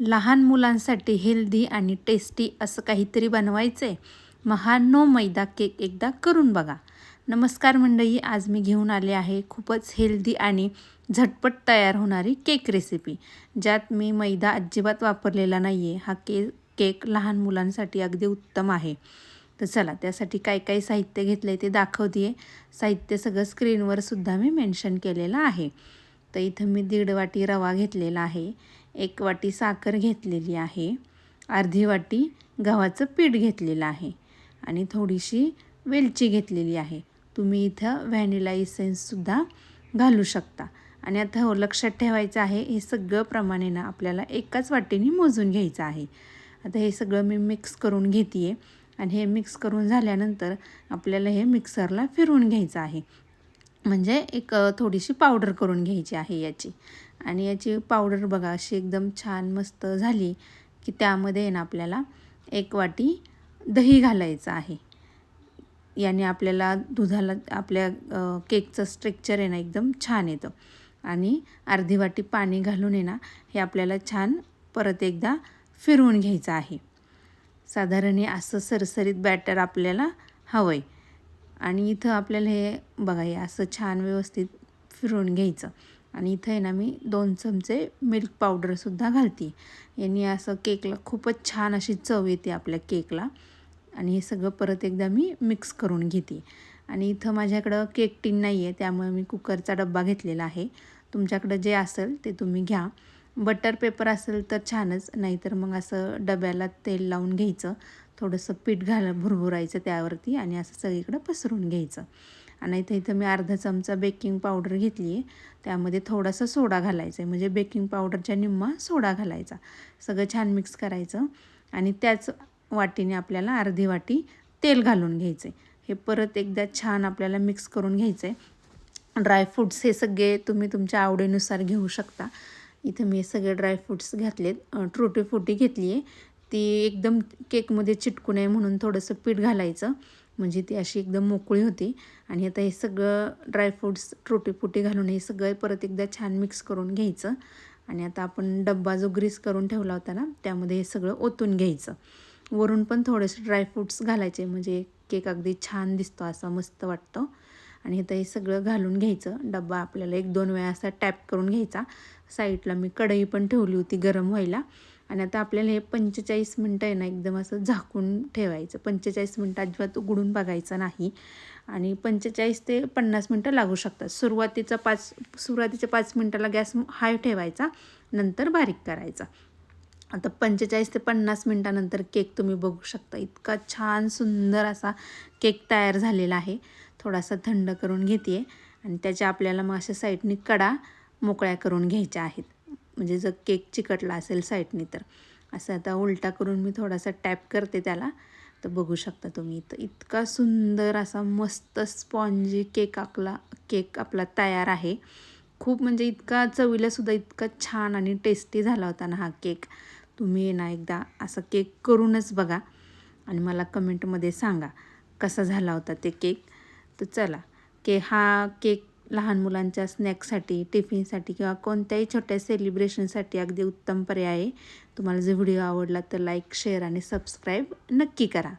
लहान मुलांसाठी हेल्दी आणि टेस्टी असं काहीतरी बनवायचं आहे मग हा नो मैदा केक एकदा करून बघा. नमस्कार मंडळी आज मी घेऊन आले आहे खूपच हेल्दी आणि झटपट तयार होणारी केक रेसिपी. ज्यात मी मैदा अजिबात वापरलेला नाही आहे हा के केक लहान मुलांसाठी अगदी उत्तम आहे. तर चला त्यासाठी काय काय साहित्य घेतलं आहे ते दाखवते साहित्य सगळं स्क्रीनवर सुद्धा मी मेन्शन केलेलं आहे. तर इथं मी दीड वाटी रवा घेतलेला आहे. एक वाटी साखर घेतलेली आहे. अर्धी वाटी गव्हाचं पीठ घेतलेलं आहे. आणि थोडीशी वेलची घेतलेली आहे. तुम्ही इथं व्हॅनिला इसेन्ससुद्धा घालू शकता. आणि आता हो लक्षात ठेवायचं आहे हे सगळं प्रमाणे ना आपल्याला एकाच वाटीने मोजून घ्यायचं आहे. आता हे सगळं मी मिक्स करून घेते आहे आणि हे मिक्स करून झाल्यानंतर आपल्याला हे मिक्सरला फिरवून घ्यायचं आहे. म्हणजे एक थोडीशी पावडर करून घ्यायची आहे याची. आणि याची पावडर बघा अशी एकदम छान मस्त झाली की त्यामध्ये ना आपल्याला एक वाटी दही घालायचं आहे. याने आपल्याला दुधाला आपल्या केकचं स्ट्रक्चर आहे ना एकदम छान येतं. आणि अर्धी वाटी पाणी घालून आहे ना हे आपल्याला छान परत एकदा फिरवून घ्यायचं आहे. साधारण हे असं सरसरीत बॅटर आपल्याला हवं आहे आणि इथं आपल्याला हे बघा हे असं छान व्यवस्थित फिरवून घ्यायचं. आणि इथं आहे ना मी दोन चमचे मिल्क पावडरसुद्धा घालते. यांनी असं केकला खूपच छान अशी चव येते आपल्या केकला आणि हे सगळं परत एकदा मी मिक्स करून घेते. आणि इथं माझ्याकडं केक टीन नाही आहे त्यामुळे मी कुकरचा डब्बा घेतलेला आहे. तुमच्याकडं जे असेल ते तुम्ही घ्या. बटर पेपर असेल तर छानच नाहीतर मग असं डब्याला तेल लावून घ्यायचं. थोडंसं पीठ घाल भुरभुरायचं त्यावरती आणि असं सगळीकडं पसरून घ्यायचं. आणि इथं इथं मी अर्धा चमचा बेकिंग पावडर घेतली आहे. त्यामध्ये थोडासा सोडा घालायचा आहे म्हणजे बेकिंग पावडरच्या निम्मा सोडा घालायचा. सगळं छान मिक्स करायचं आणि त्याच वाटीने आपल्याला अर्धी वाटी तेल घालून घ्यायचं आहे हे परत एकदा छान आपल्याला मिक्स करून घ्यायचं आहे ड्रायफ्रूट्स हे सगळे तुम्ही तुमच्या आवडीनुसार घेऊ शकता. इथं मी सगळे ड्रायफ्रूट्स घातलेत. ट्रुटी फुटी घेतली आहे ती एकदम केकमध्ये चिटकू नये म्हणून थोडंसं पीठ घालायचं. म्हणजे ती अशी एकदम मोकळी होती. आणि आता हे सगळं ड्रायफ्रूट्स ट्रोटी घालून हे सगळं परत एकदा छान मिक्स करून घ्यायचं. आणि आता आपण डब्बा जो ग्रीस करून ठेवला होता ना त्यामध्ये हे सगळं ओतून घ्यायचं. वरून पण थोडेसे ड्रायफ्रूट्स घालायचे. म्हणजे केक अगदी छान दिसतो असा मस्त वाटतो. आणि आता हे सगळं घालून घ्यायचं. डब्बा आपल्याला एक दोन वेळा असा टॅप करून घ्यायचा. साईडला मी कढई पण ठेवली होती गरम व्हायला. आणि आता आपल्याला हे पंचेचाळीस मिनटं आहे ना एकदम असं झाकून ठेवायचं. पंचेचाळीस मिनटं अजिबात उघडून बघायचं नाही. आणि पंचेचाळीस ते पन्नास मिनटं लागू शकतात. सुरुवातीचा पाच सुरुवातीच्या पाच मिनटाला गॅस हाय ठेवायचा नंतर बारीक करायचा. आता पंचेचाळीस ते पन्नास मिनटानंतर केक तुम्ही बघू शकता. इतका छान सुंदर असा केक तयार झालेला आहे. थोडासा थंड करून घेते. आणि त्याच्या आपल्याला मग अशा साईडनी कडा मोकळ्या करून घ्यायच्या आहेत. म्हणजे जर केक चिकटला असेल साईडनी तर. असं आता उलटा करून मी थोडासा टॅप करते त्याला. तर बघू शकता तुम्ही तर इतका सुंदर असा मस्त स्पॉन्जी केक आपला केक आपला तयार आहे. खूप म्हणजे इतका चवीलासुद्धा इतका छान आणि टेस्टी झाला होता ना हा केक. तुम्ही ना एकदा असा केक करूनच बघा आणि मला कमेंटमध्ये सांगा कसा झाला होता ते केक. तर चला के हा केक लहान मुलांच्या स्नॅक्ससाठी टिफिनसाठी किंवा कोणत्याही छोट्या सेलिब्रेशनसाठी अगदी उत्तम पर्याय आहे. तुम्हाला जर व्हिडिओ आवडला तर लाईक शेअर आणि सबस्क्राईब नक्की करा.